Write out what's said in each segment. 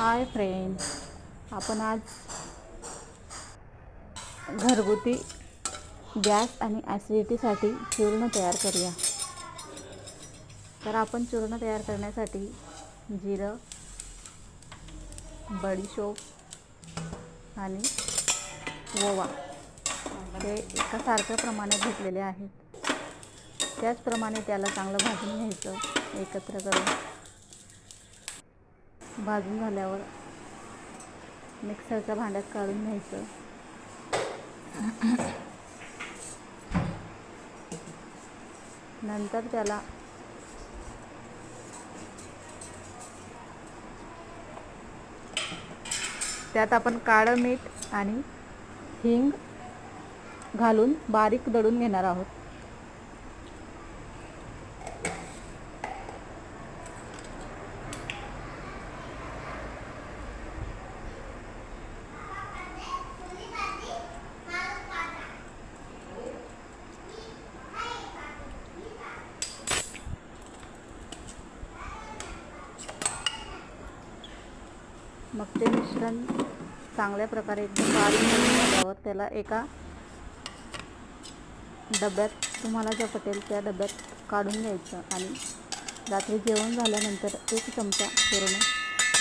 Hi friend आपण आज घरगुती गॅस आणि ॲसिडिटीसाठी चूर्ण तयार करूया. तर आपण चूर्ण तयार करण्यासाठी जिरं बडीशोप आणि ओवा हे एका सारख्या प्रमाणात घेतलेले आहेत. त्याचप्रमाणे त्याला चांगलं भाजून घ्यायचं एकत्र करून. भाजून झाल्यावर मिक्सरच्या भांड्यात काढून घ्यायचं. नंतर त्याला त्यात आपण काळं मीठ आणि हिंग घालून बारीक दळून घेणार आहोत. मग ते मिश्रण चांगल्या प्रकारे एकदम बारीक झाल्यावर त्याला एका डब्यात तुम्हाला ज्या पटेल त्या डब्यात काढून घ्यायचं आणि रात्री जेवण झाल्यानंतर एक चमचा पूर्ण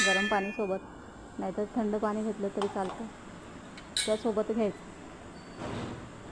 गरम पाणीसोबत नाहीतर थंड पाणी घेतलं तरी चालतं. त्यासोबत घ्यायचं.